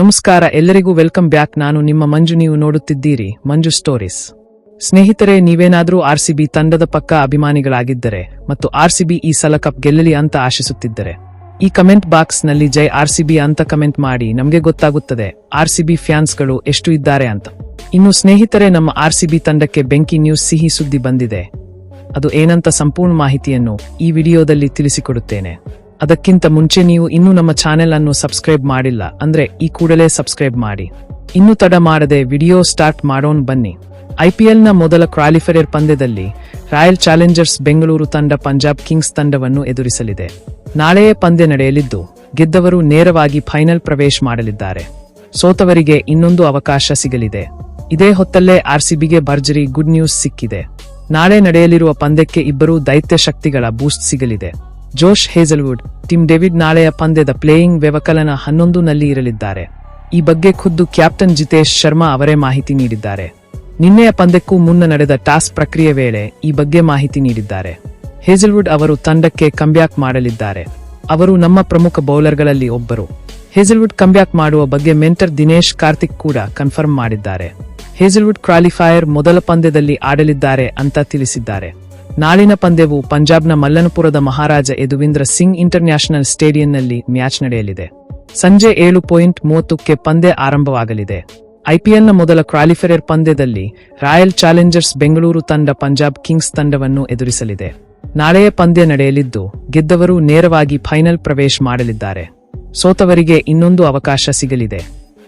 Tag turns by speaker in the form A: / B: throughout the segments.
A: ನಮಸ್ಕಾರ, ಎಲ್ಲರಿಗೂ welcome back. ನಾನು ನಿಮ್ಮ ಮಂಜು, ನೀವು ನೋಡುತ್ತಿದ್ದೀರಿ ಮಂಜು ಸ್ಟೋರೀಸ್. ಸ್ನೇಹಿತರೆ ಸಿ ಆರ್ಸಿಬಿ ತಂಡದ ಪಕ್ಕ ಅಭಿಮಾನಿಗಳಾಗಿದ್ದರೆ ಮತ್ತು ಆರ್ಸಿಬಿ ಈ ಸಲ ಕಪ್ ಗೆಲ್ಲಲಿ ಅಂತ ಆಶಿಸುತ್ತಿದ್ದರೆ, ಈ ಕಮೆಂಟ್ ಬಾಕ್ಸ್ನಲ್ಲಿ ಜೈ ಆರ್ಸಿಬಿ ಅಂತ ಕಮೆಂಟ್ ಮಾಡಿ ನಮಗೆ ಗೊತ್ತಾಗುತ್ತದೆ ಆರ್ಸಿಬಿ ಫ್ಯಾನ್ಸ್ಗಳು ಎಷ್ಟು ಇದ್ದಾರೆ ಅಂತ. ಇನ್ನು ಸ್ನೇಹಿತರೆ, ನಮ್ಮ ಆರ್ಸಿಬಿ ತಂಡಕ್ಕೆ ಬೆಂಕಿ ನ್ಯೂಸ್ ಸಿಹಿ ಸುದ್ದಿ ಬಂದಿದೆ. ಅದು ಏನಂತ ಸಂಪೂರ್ಣ ಮಾಹಿತಿಯನ್ನು ಈ ವಿಡಿಯೋದಲ್ಲಿ ತಿಳಿಸಿಕೊಡುತ್ತೇನೆ. ಅದಕ್ಕಿಂತ ಮುಂಚೆ ನೀವು ಇನ್ನೂ ನಮ್ಮ ಚಾನೆಲ್ ಅನ್ನು ಸಬ್ಸ್ಕ್ರೈಬ್ ಮಾಡಿಲ್ಲ ಅಂದ್ರೆ ಈ ಕೂಡಲೇ ಸಬ್ಸ್ಕ್ರೈಬ್ ಮಾಡಿ. ಇನ್ನು ತಡ ಮಾಡದೆ ವಿಡಿಯೋ ಸ್ಟಾರ್ಟ್ ಮಾಡೋಣ ಬನ್ನಿ. ಐಪಿಎಲ್ನ ಮೊದಲ ಕ್ವಾಲಿಫೈಯರ್ ಪಂದ್ಯದಲ್ಲಿ ರಾಯಲ್ ಚಾಲೆಂಜರ್ಸ್ ಬೆಂಗಳೂರು ತಂಡ ಪಂಜಾಬ್ ಕಿಂಗ್ಸ್ ತಂಡವನ್ನು ಎದುರಿಸಲಿದೆ. ನಾಳೆಯೇ ಪಂದ್ಯ ನಡೆಯಲಿದ್ದು, ಗೆದ್ದವರು ನೇರವಾಗಿ ಫೈನಲ್ ಪ್ರವೇಶ ಮಾಡಲಿದ್ದಾರೆ. ಸೋತವರಿಗೆ ಇನ್ನೊಂದು ಅವಕಾಶ ಸಿಗಲಿದೆ. ಇದೇ ಹೊತ್ತಲ್ಲೇ ಆರ್ಸಿಬಿಗೆ ಭರ್ಜರಿ ಗುಡ್ ನ್ಯೂಸ್ ಸಿಕ್ಕಿದೆ. ನಾಳೆ ನಡೆಯಲಿರುವ ಪಂದ್ಯಕ್ಕೆ ಇಬ್ಬರು ದೈತ್ಯ ಶಕ್ತಿಗಳ ಬೂಸ್ಟ್ ಸಿಗಲಿದೆ. ಜೋಶ್ ಹೇಜಲ್ವುಡ್, ಟಿಮ್ ಡೇವಿಡ್ ನಾಳೆಯ ಪಂದ್ಯದ ಪ್ಲೇಯಿಂಗ್ ವ್ಯವಕಲನ ಹನ್ನೊಂದು ನಲ್ಲಿ ಇರಲಿದ್ದಾರೆ. ಈ ಬಗ್ಗೆ ಖುದ್ದು ಕ್ಯಾಪ್ಟನ್ ಜಿತೇಶ್ ಶರ್ಮಾ ಅವರೇ ಮಾಹಿತಿ ನೀಡಿದ್ದಾರೆ. ನಿನ್ನೆಯ ಪಂದ್ಯಕ್ಕೂ ಮುನ್ನ ನಡೆದ ಟಾಸ್ ಪ್ರಕ್ರಿಯೆ ವೇಳೆ ಈ ಬಗ್ಗೆ ಮಾಹಿತಿ ನೀಡಿದ್ದಾರೆ. ಹೇಜಲ್ವುಡ್ ಅವರು ತಂಡಕ್ಕೆ ಕಂಬ್ಯಾಕ್ ಮಾಡಲಿದ್ದಾರೆ. ಅವರು ನಮ್ಮ ಪ್ರಮುಖ ಬೌಲರ್ಗಳಲ್ಲಿ ಒಬ್ಬರು. ಹೇಜಲ್ವುಡ್ ಕಂಬ್ಯಾಕ್ ಮಾಡುವ ಬಗ್ಗೆ ಮೆಂಟರ್ ದಿನೇಶ್ ಕಾರ್ತಿಕ್ ಕೂಡ ಕನ್ಫರ್ಮ್ ಮಾಡಿದ್ದಾರೆ. ಹೇಜಲ್ವುಡ್ ಕ್ವಾಲಿಫೈಯರ್ ಮೊದಲ ಪಂದ್ಯದಲ್ಲಿ ಆಡಲಿದ್ದಾರೆ ಅಂತ ತಿಳಿಸಿದ್ದಾರೆ. ನಾಳಿನ ಪಂದ್ಯವು ಪಂಜಾಬ್ನ ಮಲ್ಲನಪುರದ ಮಹಾರಾಜ ಯದುವೀಂದ್ರ ಸಿಂಗ್ ಇಂಟರ್ನ್ಯಾಷನಲ್ ಸ್ಟೇಡಿಯಂನಲ್ಲಿ ಮ್ಯಾಚ್ ನಡೆಯಲಿದೆ. ಸಂಜೆ ಏಳು ಪಾಯಿಂಟ್ ಮೂವತ್ತಕ್ಕೆ ಪಂದ್ಯ ಆರಂಭವಾಗಲಿದೆ. ಐಪಿಎಲ್ನ ಮೊದಲ ಕ್ವಾಲಿಫೈಯರ್ ಪಂದ್ಯದಲ್ಲಿ ರಾಯಲ್ ಚಾಲೆಂಜರ್ಸ್ ಬೆಂಗಳೂರು ತಂಡ ಪಂಜಾಬ್ ಕಿಂಗ್ಸ್ ತಂಡವನ್ನು ಎದುರಿಸಲಿದೆ. ನಾಳೆಯ ಪಂದ್ಯ ನಡೆಯಲಿದ್ದು, ಗೆದ್ದವರು ನೇರವಾಗಿ ಫೈನಲ್ ಪ್ರವೇಶ ಮಾಡಲಿದ್ದಾರೆ. ಸೋತವರಿಗೆ ಇನ್ನೊಂದು ಅವಕಾಶ ಸಿಗಲಿದೆ.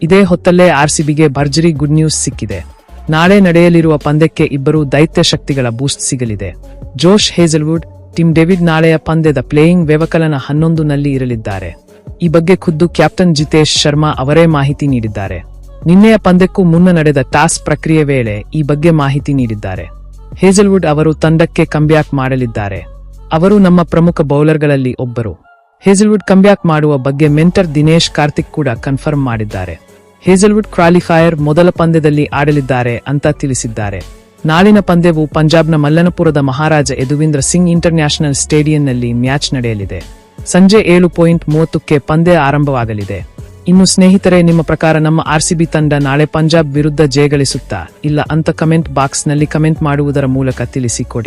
A: ಇದೇ ಹೊತ್ತಲ್ಲೇ ಆರ್ಸಿಬಿಗೆ ಭರ್ಜರಿ ಗುಡ್ ನ್ಯೂಸ್ ಸಿಕ್ಕಿದೆ. ನಾಳೆ ನಡೆಯಲಿರುವ ಪಂದ್ಯಕ್ಕೆ ಇಬ್ಬರು ದೈತ್ಯ ಶಕ್ತಿಗಳ ಬೂಸ್ಟ್ ಸಿಗಲಿದೆ. ಜೋಶ್ ಹೇಜಲ್ವುಡ್, ಟಿಮ್ ಡೇವಿಡ್ ನಾಳೆಯ ಪಂದ್ಯದ ಪ್ಲೇಯಿಂಗ್ ವ್ಯವಕಲನ ಹನ್ನೊಂದು ನಲ್ಲಿ ಇರಲಿದ್ದಾರೆ. ಈ ಬಗ್ಗೆ ಖುದ್ದು ಕ್ಯಾಪ್ಟನ್ ಜಿತೇಶ್ ಶರ್ಮಾ ಅವರೇ ಮಾಹಿತಿ ನೀಡಿದ್ದಾರೆ. ನಿನ್ನೆಯ ಪಂದ್ಯಕ್ಕೂ ಮುನ್ನ ನಡೆದ ಟಾಸ್ ಪ್ರಕ್ರಿಯೆ ವೇಳೆ ಈ ಬಗ್ಗೆ ಮಾಹಿತಿ ನೀಡಿದ್ದಾರೆ. ಹೇಜಲ್ವುಡ್ ಅವರು ತಂಡಕ್ಕೆ ಕಂಬ್ಯಾಕ್ ಮಾಡಲಿದ್ದಾರೆ. ಅವರು ನಮ್ಮ ಪ್ರಮುಖ ಬೌಲರ್ಗಳಲ್ಲಿ ಒಬ್ಬರು. ಹೇಜಲ್ವುಡ್ ಕಂಬ್ಯಾಕ್ ಮಾಡುವ ಬಗ್ಗೆ ಮೆಂಟರ್ ದಿನೇಶ್ ಕಾರ್ತಿಕ್ ಕೂಡ ಕನ್ಫರ್ಮ್ ಮಾಡಿದ್ದಾರೆ. ಹೇಜಲ್ವುಡ್ ಕ್ವಾಲಿಫೈಯರ್ ಮೊದಲ ಪಂದ್ಯದಲ್ಲಿ ಆಡಲಿದ್ದಾರೆ ಅಂತ ತಿಳಿಸಿದ್ದಾರೆ. ನಾಳಿನ ಪಂದ್ಯವು ಪಂಜಾಬ್ನ ಮಲ್ಲನಪುರದ ಮಹಾರಾಜ ಯದುವೀಂದ್ರ ಸಿಂಗ್ ಇಂಟರ್ನ್ಯಾಷನಲ್ ಸ್ಟೇಡಿಯಂನಲ್ಲಿ ಮ್ಯಾಚ್ ನಡೆಯಲಿದೆ. ಸಂಜೆ ಏಳು ಪಾಯಿಂಟ್ ಮೂವತ್ತಕ್ಕೆ ಪಂದ್ಯ ಆರಂಭವಾಗಲಿದೆ. ಇನ್ನು ಸ್ನೇಹಿತರೆ, ನಿಮ್ಮ ಪ್ರಕಾರ ನಮ್ಮ ಆರ್ಸಿಬಿ ತಂಡ ನಾಳೆ ಪಂಜಾಬ್ ವಿರುದ್ಧ ಜಯಗಳಿಸುತ್ತಾ ಇಲ್ಲ ಅಂತ ಕಮೆಂಟ್ ಬಾಕ್ಸ್ನಲ್ಲಿ ಕಮೆಂಟ್ ಮಾಡುವುದರ ಮೂಲಕ ತಿಳಿಸಿಕೊಡಿ.